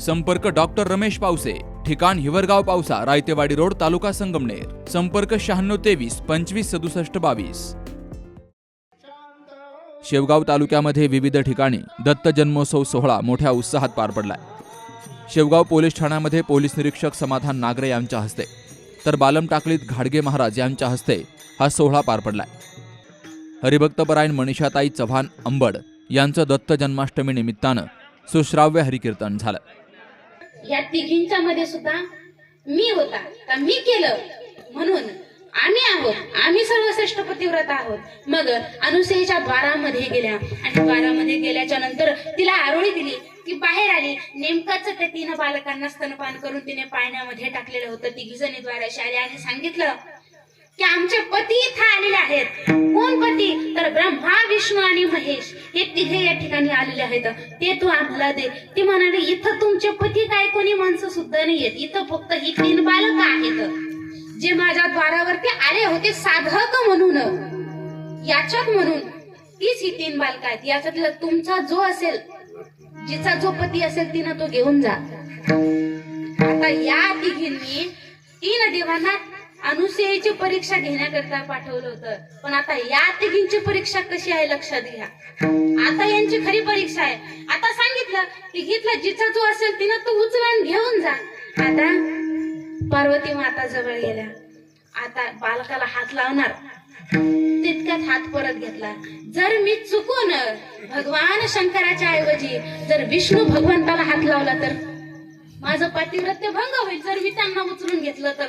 संपर्क डॉक्टर रमेश पावसे ठिकाण हिवरगाव पावसा रायतेवाडी रोड तालुका संगमनेर. संपर्क शहाण्णव तेवीस पंचवीस सदुसष्ट बावीस. शेवगाव तालुक्यामध्ये विविध ठिकाणी दत्त जन्मोत्सव सोहळा मोठ्या उत्साहात पार पडलाय. शेवगाव पोलीस ठाण्यामध्ये पोलीस निरीक्षक समाधान नागरे यांच्या हस्ते तर बालम टाकलीत घाडगे महाराज यांच्या हस्ते हा सोहळा पार पडलाय. हरिभक्तपरायण मनीषाताई चव्हाण अंबड यांचं दत्त जन्माष्टमी निमित्तानं सुश्राव्य हरिकीर्तन झालं. या तिघींच्या मध्ये सुद्धा मी होता. तर मी केलं म्हणून आम्ही आहोत. आम्ही सर्वश्रेष्ठ पतिव्रत आहोत. मग अनुसयेच्या द्वारामध्ये गेल्या. आणि द्वारामध्ये गेल्याच्यानंतर तिला आरोळी दिली. ती बाहेर आली. नेमकंच त्या तीन बालकांना स्तनपान करून तिने पाण्यामध्ये टाकलेलं होतं. तिघी जणी द्वाराशी आली आणि सांगितलं की आमचे पती इथं आलेले आहेत. कोण पती? तर ब्रह्मा विष्णू आणि महेश. हे तिघे या ठिकाणी आलेले आहेत. ते तू आम्हाला दे. ते म्हणाले इथं तुमचे पती काय? कोणी माणसं सुद्धा नाहीयेत. इथं फक्त ही तीन बालक आहेत. जे माझ्या द्वारावरती आले होते साधक म्हणून. याचक म्हणून तीच ही तीन बालक आहेत. याच्यातला तुमचा जो असेल जिचा जो पती असेल तिनं तो घेऊन जा. आता या तिघींनी तीन देवांना अनुसयेची परीक्षा घेण्याकरता पाठवलं होतं. पण आता या तिघींची परीक्षा कशी आहे लक्षात घ्या. आता यांची खरी परीक्षा आहे. आता सांगितलं तिघीतला जिचा जो असेल तिनं तो उचलून घेऊन जा. आता पार्वती माता जवळ गेल्या. आता बालकाला हात लावणार. तितक्यात हात परत घेतला. जर मी चुकून भगवान शंकराच्या ऐवजी जर विष्णू भगवंताला हात लावला तर माझं पातिव्रत्य भंग होईल. जर मी त्यांना उचलून घेतलं तर.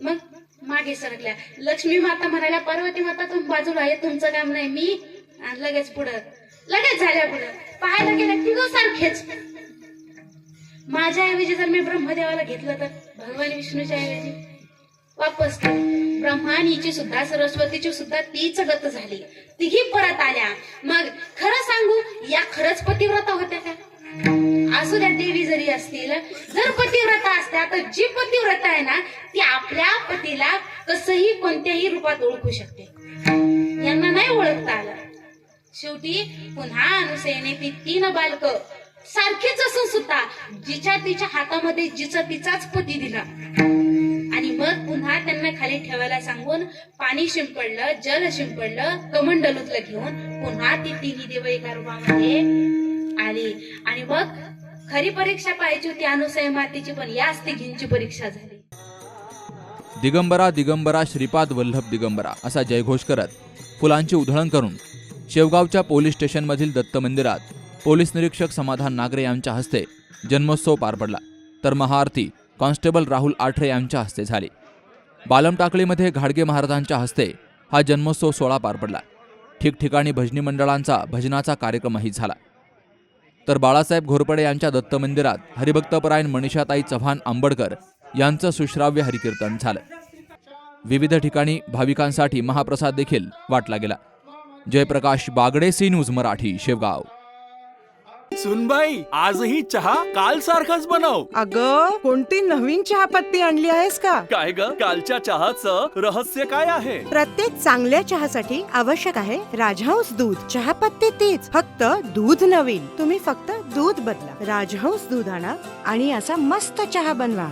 मग मागे सरकल्या. लक्ष्मी माता म्हणाल्या पार्वती माता तुम्ही बाजूला आहे तुमचं काम नाही मी आणि लगेच पुढं. लगेच झाल्या पुढं. पाहायला गेल्या तिघ सारखेच माझ्या ऐवजी जर मी ब्रह्मदेवाला घेतलं तर भगवान विष्णूच्या ऐवजी वापस ब्रह्मानीची सुद्धा सरस्वतीची सुद्धा तीच गत झाली. तिघी परत आल्या. मग खरं सांगू या खरंच पतिव्रता होत्या का? असू द्या देवी जरी असतील जर पतिव्रता असत्या तर जी पतिव्रता आहे ना ती आपल्या कसही कसंही कोणत्याही रूपात ओळखू शकते. यांना नाही ओळखता आलं. शेवटी पुन्हा अनुसयने ती तीन बालक सारखीच असून सुद्धा जिच्या तिच्या हातामध्ये जिचा तिचाच पती दिला. आणि मग पुन्हा त्यांना खाली ठेवायला सांगून पाणी शिंपडलं जल शिंपडलं कमंडलूतलं घेऊन पुन्हा ती तिन्ही देव एका रूपामध्ये आली. आणि मग खरी परीक्षा पाहिजे होती अनुसय मातेची पण याच तिघींची परीक्षा झाली. दिगंबरा दिगंबरा श्रीपाद वल्लभ दिगंबरा असा जयघोष करत फुलांची उधळण करून शेवगावच्या पोलीस स्टेशनमधील दत्त मंदिरात पोलीस निरीक्षक समाधान नागरे यांच्या हस्ते जन्मोत्सव पार पडला. तर महाआरती कॉन्स्टेबल राहुल आठरे यांच्या हस्ते झाली. बालमटाकळीमध्ये घाडगे महाराजांच्या हस्ते हा जन्मोत्सव सोहळा पार पडला. ठिकठिकाणी भजनी मंडळांचा भजनाचा कार्यक्रमही झाला. तर बाळासाहेब घोरपडे यांच्या दत्त मंदिरात हरिभक्तपरायण मनीषाताई चव्हाण आंबडकर यांचं सुश्राव्य हरिकीर्तन झालं. विविध ठिकाणी भाविकांसाठी महाप्रसाद देखील वाटला गेला. Jayprakash Bagde C news Marathi Shevgaon. सुनबाई आजही चहा काल सारखाच बनव. अग कोणती नवीन चहापत्ती आणली आहेस का? काय ग? कालच्या चहाचं रहस्य काय आहे? प्रत्येक चांगल्या चहासाठी आवश्यक आहे राजहंस दूध. चहापत्ती तीच फक्त दूध नवीन. तुम्ही फक्त दूध बदला. राजहंस दूध आणा आणि असा मस्त चहा बनवा.